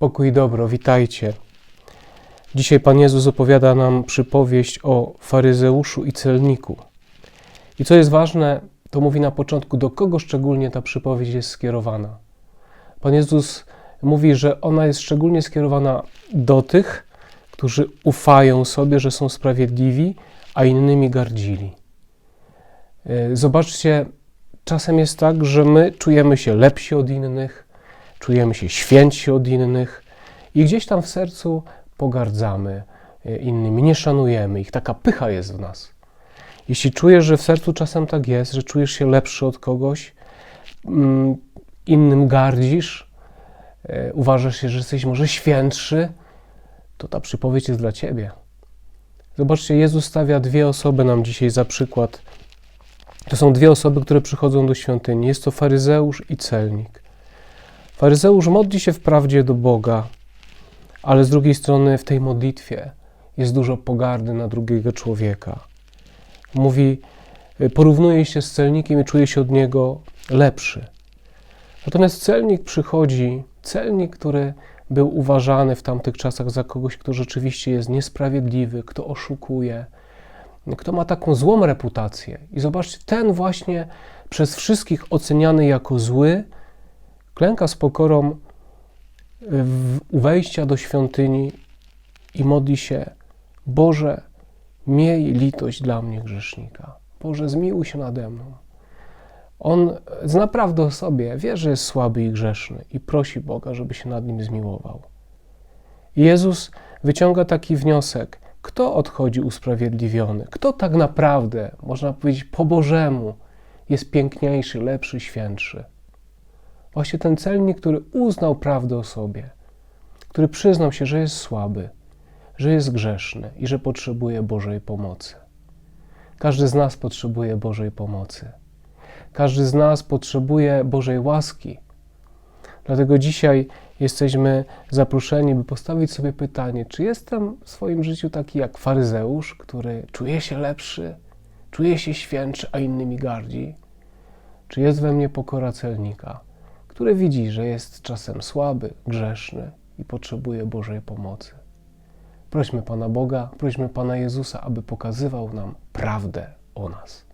Pokój i dobro, witajcie. Dzisiaj Pan Jezus opowiada nam przypowieść o faryzeuszu i celniku. I co jest ważne, to mówi na początku, do kogo szczególnie ta przypowieść jest skierowana. Pan Jezus mówi, że ona jest szczególnie skierowana do tych, którzy ufają sobie, że są sprawiedliwi, a innymi gardzili. E, Zobaczcie, czasem jest tak, że my czujemy się lepsi od innych, czujemy się świętsi od innych i gdzieś tam w sercu pogardzamy e, innymi, nie szanujemy ich. Taka pycha jest w nas. Jeśli czujesz, że w sercu czasem tak jest, że czujesz się lepszy od kogoś, mm, innym gardzisz, e, uważasz się, że jesteś może świętszy, to ta przypowiedź jest dla ciebie. Zobaczcie, Jezus stawia dwie osoby nam dzisiaj za przykład. To są dwie osoby, które przychodzą do świątyni. Jest to faryzeusz i celnik. Faryzeusz modli się wprawdzie do Boga, ale z drugiej strony w tej modlitwie jest dużo pogardy na drugiego człowieka. Mówi, porównuje się z celnikiem i czuje się od niego lepszy. Natomiast celnik przychodzi, celnik, który był uważany w tamtych czasach za kogoś, kto rzeczywiście jest niesprawiedliwy, kto oszukuje, kto ma taką złą reputację. I zobaczcie, ten właśnie przez wszystkich oceniany jako zły, klęka z pokorą u wejścia do świątyni i modli się: Boże, miej litość dla mnie grzesznika. Boże, zmiłuj się nade mną. On zna prawdę o sobie, wie, że jest słaby i grzeszny i prosi Boga, żeby się nad nim zmiłował. Jezus wyciąga taki wniosek: kto odchodzi usprawiedliwiony? Kto tak naprawdę, można powiedzieć po Bożemu, jest piękniejszy, lepszy, świętszy? Właśnie ten celnik, który uznał prawdę o sobie, który przyznał się, że jest słaby, że jest grzeszny i że potrzebuje Bożej pomocy. Każdy z nas potrzebuje Bożej pomocy. Każdy z nas potrzebuje Bożej łaski. Dlatego dzisiaj jesteśmy zaproszeni, by postawić sobie pytanie, czy jestem w swoim życiu taki jak faryzeusz, który czuje się lepszy, czuje się świętszy, a innymi gardzi? Czy jest we mnie pokora celnika, który widzi, że jest czasem słaby, grzeszny i potrzebuje Bożej pomocy? Prośmy Pana Boga, prośmy Pana Jezusa, aby pokazywał nam prawdę o nas.